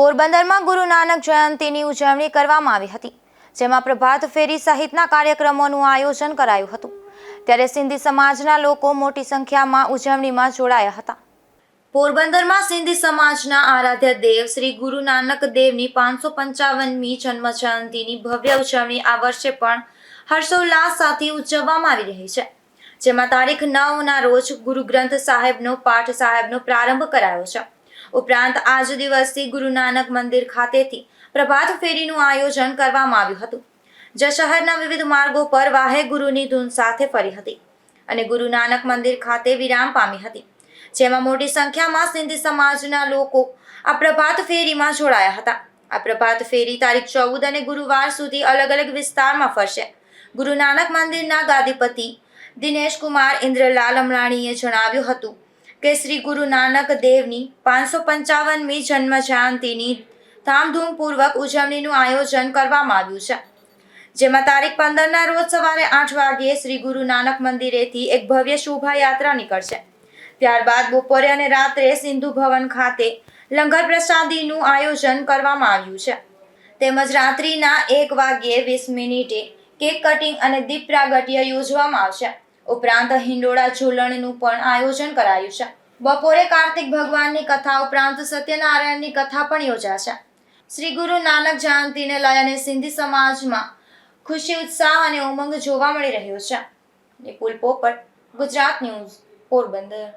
પોરબંદરમાં ગુરુ નાનક જયંતીની ઉજવણી કરવામાં આવી હતી, જેમાં પ્રભાત ફેરી સહિતના કાર્યક્રમોનું આયોજન કરાયું હતું. ત્યારે સિંધી સમાજના લોકો મોટી સંખ્યામાં ઉજવણીમાં જોડાયા હતા. પોરબંદરમાં સિંધી સમાજના આરાધ્ય દેવ શ્રી ગુરુ નાનક દેવની પાંચસો પંચાવનમી જન્મ જયંતીની ભવ્ય ઉજવણી આ વર્ષે પણ હર્ષોલ્લાસ સાથે ઉજવવામાં આવી રહી છે, જેમાં તારીખ નવના રોજ ગુરુ ગ્રંથ સાહેબનો, પાઠ સાહેબનો પ્રારંભ કરાયો છે. ઉપરાંત આજ દિવસથી ગુરુ નાનક મંદિર ખાતેથી પ્રભાત ફેરીનું આયોજન કરવામાં આવ્યું હતું. જે શહેરના વિવિધ માર્ગો પર વાહે ગુરુની ધૂન સાથે ફરી હતી અને ગુરુ નાનક મંદિર ખાતે વિરામ પામી હતી. જેમાં મોટી સંખ્યામાં સિંધી સમાજના લોકો આ પ્રભાત ફેરીમાં જોડાયા હતા. આ પ્રભાત ફેરી તારીખ ચૌદ અને ગુરુવાર સુધી અલગ અલગ વિસ્તારમાં ફરશે. ગુરુ નાનક મંદિરના ગાદીપતિ દિનેશ કુમાર ઇન્દ્રલાલ અમરાણીએ જણાવ્યું હતું કે શ્રી ગુરુ નાનક દેવની પાંચસો પંચાવનમી જન્મ જયંતિની ધામધૂમપૂર્વક ઉજવણીનું આયોજન કરવામાં આવ્યું છે. જેમાં તારીખ પંદરના રોજ સવારે આઠ વાગ્યે શ્રી ગુરુ નાનક મંદિરેથી એક ભવ્ય શોભાયાત્રા નીકળશે. ત્યારબાદ બપોરે અને રાત્રે સિંધુ ભવન ખાતે લંગર પ્રસાદીનું આયોજન કરવામાં આવ્યું છે. તેમજ રાત્રિના એક વાગ્યે વીસ મિનિટે કેક કટિંગ અને દીપ પ્રાગટ્ય યોજવામાં આવશે. ઉપરાંત હિંડોળા ઝૂલણનું પણ આયોજન કરાયું છે. બપોરે કાર્તિક ભગવાનની કથા ઉપરાંત સત્યનારાયણની કથા પણ યોજાશે. શ્રી ગુરુ નાનક જયંતીને લઈને સિંધી સમાજમાં ખુશી, ઉત્સાહ અને ઉમંગ જોવા મળી રહ્યો છે. નિપુલ પોપટ, ગુજરાત ન્યૂઝ પોરબંદર.